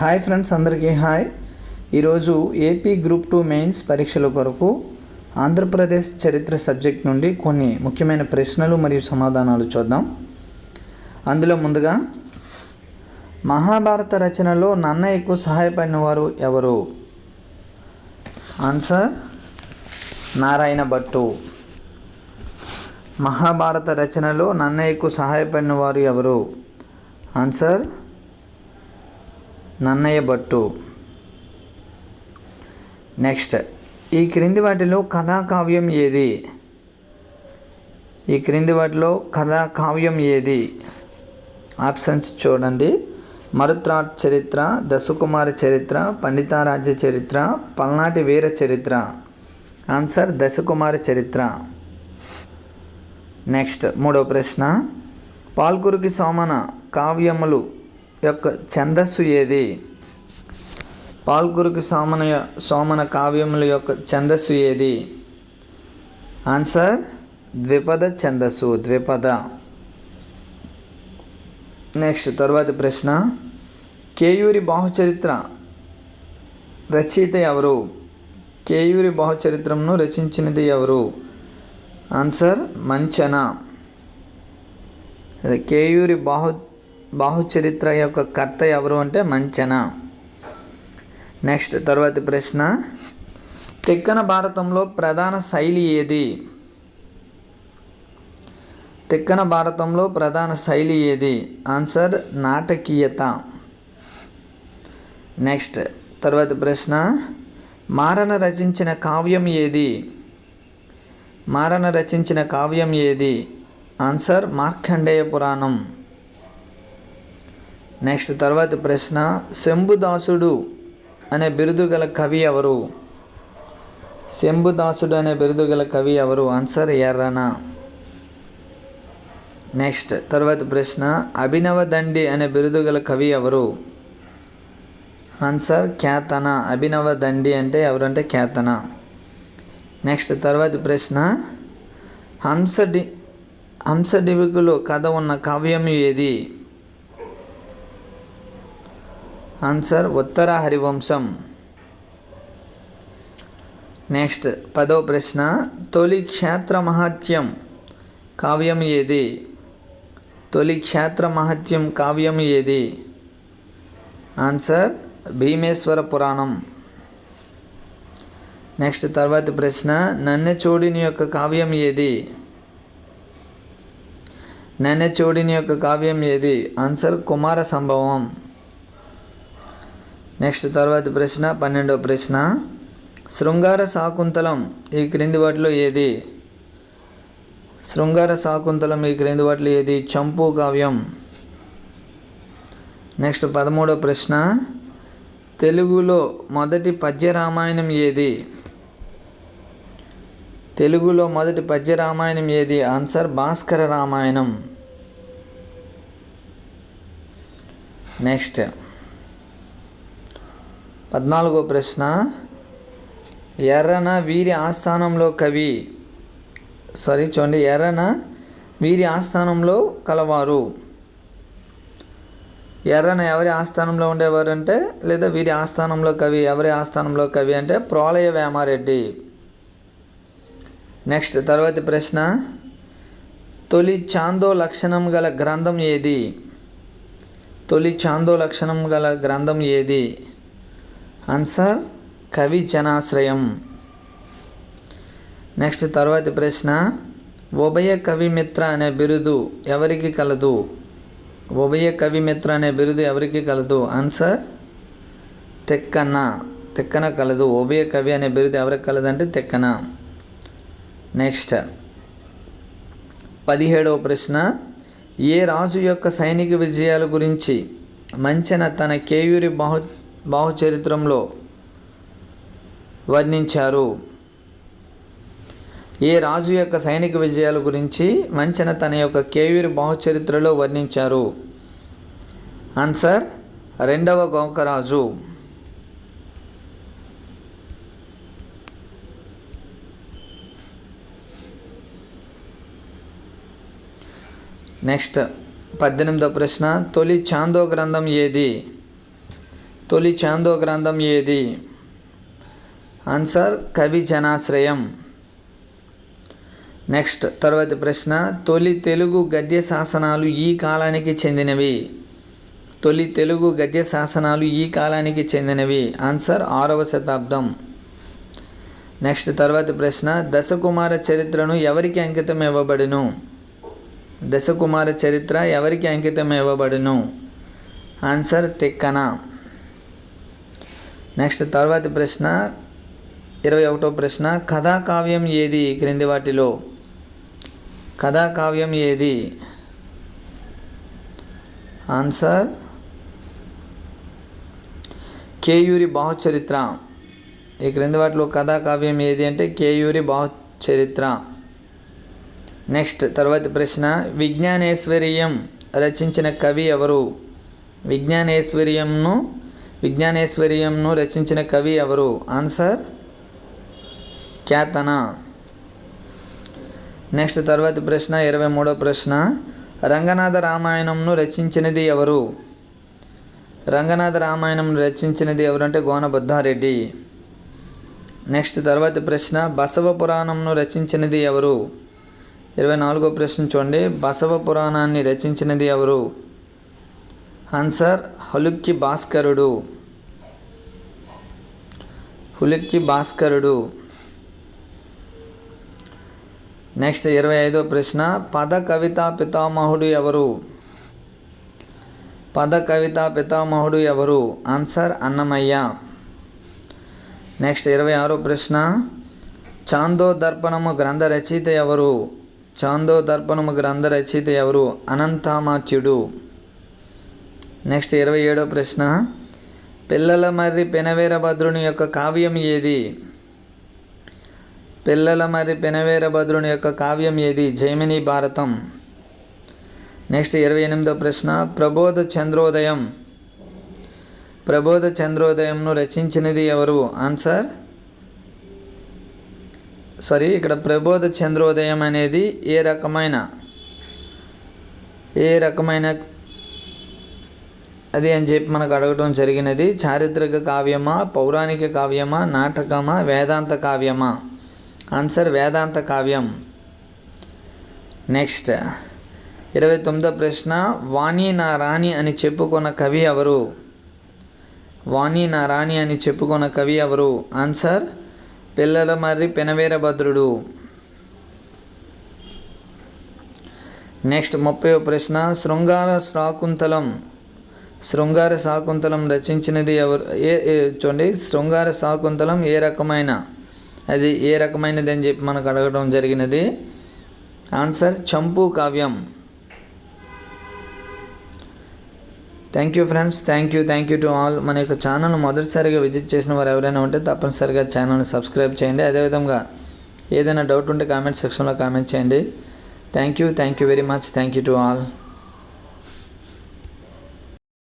Hi friends అందరికీ hi. ఈరోజు A P group two mains పరీక్షల కొరకు ఆంధ్రప్రదేశ్ చరిత్ర సబ్జెక్ట్ నుండి కొన్ని ముఖ్యమైన ప్రశ్నలు మరియు సమాధానాలు చూద్దాం. అందులో ముందుగా మహాభారత రచనలో నన్నయ్యకు సహాయపడిన వారు ఎవరు? ఆన్సర్ నారాయణ భట్టు. మహాభారత రచనలో నన్నయ్యకు సహాయపడిన వారు ఎవరు? ఆన్సర్ నన్నయ్య భట్టు. నెక్స్ట్ ఈ క్రింది వాటిలో కథాకావ్యం ఏది? ఈ క్రింది వాటిలో కథాకావ్యం ఏది? ఆప్షన్స్ చూడండి. మరుత్రాట్ చరిత్ర దశకుమారి చరిత్ర పండితారాజ్య చరిత్ర పల్నాటి వీర చరిత్ర. ఆన్సర్ దశకుమారి చరిత్ర. నెక్స్ట్ మూడో ప్రశ్న. పాల్కురికి సోమన కావ్యములు యొక్క ఛందస్సు ఏది? పాల్గురుకు సోమన సోమన కావ్యముల యొక్క ఛందస్సు ఏది? ఆన్సర్ ద్విపద ఛందస్సు ద్విపద. నెక్స్ట్ తర్వాతి ప్రశ్న. కేయూరి బాహుచరిత్ర రచయిత ఎవరు? కేయూరి బాహుచరిత్రమును రచించినది ఎవరు? ఆన్సర్ మంచన. కేయూరి బాహు బాహుచరిత్ర యొక్క కర్త ఎవరు అంటే మంచన. నెక్స్ట్ తర్వాతి ప్రశ్న. తెక్కన భారతంలో ప్రధాన శైలి ఏది? తెక్కన భారతంలో ప్రధాన శైలి ఏది? ఆన్సర్ నాటకీయత. నెక్స్ట్ తర్వాతి ప్రశ్న. మారన రచించిన కావ్యం ఏది? మారన రచించిన కావ్యం ఏది? ఆన్సర్ మార్కండేయ పురాణం. నెక్స్ట్ తర్వాత ప్రశ్న శంభుదాసుడు అనే బిరుదు గల కవి ఎవరు? శంభుదాసుడు అనే బిరుదు గల కవి ఎవరు? ఆన్సర్ ఎర్రన నెక్స్ట్ తర్వాత ప్రశ్న అభినవ దండి అనే బిరుదు గల కవి ఎవరు? ఆన్సర్ ఖ్యాతన. అభినవ దండి అంటే ఎవరంటే ఖ్యాతన. నెక్స్ట్ తర్వాత ప్రశ్న హంస డి హంస డివికులు కథ ఉన్న కావ్యం ఏది? ఆన్సర్ ఉత్తర హరివంశం. నెక్స్ట్ పదో ప్రశ్న తొలి క్షేత్ర మహత్యం కావ్యం ఏది? తొలి క్షేత్ర మహత్యం కావ్యం ఏది? ఆన్సర్ భీమేశ్వర పురాణం. నెక్స్ట్ తర్వాతి ప్రశ్న నన్నెచోడిని యొక్క కావ్యం ఏది? నన్నెచోడిని యొక్క కావ్యం ఏది? ఆన్సర్ కుమార సంభవం. నెక్స్ట్ తర్వాతి ప్రశ్న పన్నెండవ ప్రశ్న. శృంగార శాకుంతలం ఈ క్రింది వాటిలో ఏది? శృంగార శాకుంతలం ఈ క్రింది వాటిలో ఏది? చంపు కావ్యం. నెక్స్ట్ పదమూడవ ప్రశ్న. తెలుగులో మొదటి పద్య రామాయణం ఏది? తెలుగులో మొదటి పద్య రామాయణం ఏది? ఆన్సర్ భాస్కర రామాయణం. నెక్స్ట్ పద్నాలుగో ప్రశ్న. ఎర్రన వీరి ఆస్థానంలో కవి. సారీ చూడండి. ఎర్రన వీరి ఆస్థానంలో కలవారు. ఎర్రన ఎవరి ఆస్థానంలో ఉండేవారు అంటే లేదా వీరి ఆస్థానంలో కవి ఎవరి ఆస్థానంలో కవి అంటే ప్రోలయ వేమారెడ్డి. నెక్స్ట్ తర్వాతి ప్రశ్న. తొలి చాందో లక్షణం గల గ్రంథం ఏది? తొలి చాందో లక్షణం గల గ్రంథం ఏది? ఆన్సర్ కవి జనాశ్రయం నెక్స్ట్ తర్వాతి ప్రశ్న ఉభయ కవిమిత్ర అనే బిరుదు ఎవరికి కలదు? ఉభయ కవిమిత్ర అనే బిరుదు ఎవరికి కలదు? ఆన్సర్ తెక్కన తెక్కన కలదు. ఉభయ కవి అనే బిరుదు ఎవరికి కలదంటే తెక్కన నెక్స్ట్ పదిహేడవ ప్రశ్న ఏ రాజు యొక్క సైనిక విజయాల గురించి మంచిన తన కేయూరి బహు బాహుచరిత్రంలో వర్ణించారు. ఏ రాజు యొక్క సైనిక విజయాల గురించి మంచన తన యొక్క కేవీరు బాహుచరిత్రలో వర్ణించారు? ఆన్సర్ రెండవ గోకరాజు. నెక్స్ట్ పద్దెనిమిదో ప్రశ్న తొలి చాందో గ్రంథం ఏది? తొలి చాందో గ్రంథం ఏది? ఆన్సర్ కవి జనాశ్రయం. నెక్స్ట్ తర్వాతి ప్రశ్న తొలి తెలుగు గద్య శాసనాలు ఈ కాలానికి చెందినవి? తొలి తెలుగు గద్య శాసనాలు ఈ కాలానికి చెందినవి? ఆన్సర్ ఆరవ శతాబ్దం. నెక్స్ట్ తర్వాతి ప్రశ్న దశకుమార చరిత్రను ఎవరికి అంకితం ఇవ్వబడును? దశకుమార చరిత్ర ఎవరికి అంకితం ఇవ్వబడును? ఆన్సర్ తిక్కన. నెక్స్ట్ తర్వాతి ప్రశ్న ఇరవై ఒకటో ప్రశ్న కథాకావ్యం ఏది? క్రింది వాటిలో. కథాకావ్యం ఏది? ఆన్సర్ కేయూరి బాహుచరిత్ర. ఈ క్రింది వాటిలో కథాకావ్యం ఏది అంటే కేయూరి బాహుచరిత్ర. నెక్స్ట్ తర్వాతి ప్రశ్న విజ్ఞానేశ్వర్యం రచించిన కవి ఎవరు? విజ్ఞానేశ్వర్యంను విజ్ఞానేశ్వర్యంను రచించిన కవి ఎవరు? ఆన్సర్? ఖ్యాతన నెక్స్ట్ తర్వాతి ప్రశ్న ఇరవై మూడో ప్రశ్న. రంగనాథ రామాయణంను రచించినది ఎవరు? రంగనాథ రామాయణం రచించినది ఎవరంటే గోనబద్ధారెడ్డి. నెక్స్ట్ తర్వాతి ప్రశ్న బసవ పురాణంను రచించినది ఎవరు? ఇరవై నాలుగో ప్రశ్న చూడండి. బసవ పురాణాన్ని రచించినది ఎవరు? ఆన్సర్ హలుక్కి భాస్కరుడు. హులుక్కి భాస్కరుడు. నెక్స్ట్ ఇరవై ఐదో ప్రశ్న పద కవిత పితామహుడు ఎవరు? పద కవిత పితామహుడు ఎవరు? ఆన్సర్ అన్నమయ్య. నెక్స్ట్ ఇరవై ఆరో ప్రశ్న చాందో దర్పణము గ్రంథ రచయిత ఎవరు? చాందో దర్పణము గ్రంథ రచయిత ఎవరు? అనంతామాచ్యుడు. నెక్స్ట్ ఇరవై ఏడో ప్రశ్న. పిల్లల మర్రి పెనవేరభద్రుని యొక్క కావ్యం ఏది? పిల్లల మర్రి పెనవేరభద్రుని యొక్క కావ్యం ఏది? జైమిని భారతం. నెక్స్ట్ ఇరవై ఎనిమిదో ప్రశ్న. ప్రబోధ చంద్రోదయం. ప్రబోధ చంద్రోదయంను రచించినది ఎవరు? ఆన్సర్? సారీ ఇక్కడ ప్రబోధ చంద్రోదయం అనేది ఏ రకమైన ఏ రకమైన అది అని చెప్పి మనకు అడగటం జరిగినది. చారిత్రక కావ్యమా పౌరాణిక కావ్యమా నాటకమా వేదాంత కావ్యమా? ఆన్సర్ వేదాంత కావ్యం. నెక్స్ట్ ఇరవై తొమ్మిదో ప్రశ్న వాణి నా రాణి అని చెప్పుకున్న కవి ఎవరు? వాణి నా రాణి అని చెప్పుకున్న కవి ఎవరు? ఆన్సర్ పిల్లల మర్రి పెనవీరభద్రుడు నెక్స్ట్ ముప్పై ప్రశ్న శృంగార శాకుంతలం శృంగార శాకుంతలం రచించినది ఎవరు? ఏ చూడండి. శృంగార శాకుంతలం ఏ రకమైన? అది ఏ రకమైనది అని చెప్పి మనకు అడగడం జరిగినది. ఆన్సర్ చంపు కావ్యం. Thank you friends thank you thank you to all మన యొక్క ఛానల్ మొదటిసారిగా విజిట్ చేసిన వారు ఎవరైనా ఉంటే తప్పనిసరిగా ఛానల్ని సబ్స్క్రైబ్ చేయండి. అదేవిధంగా ఏదైనా డౌట్ ఉంటే కామెంట్ సెక్షన్లో కామెంట్ చేయండి. Thank you thank you very much thank you to all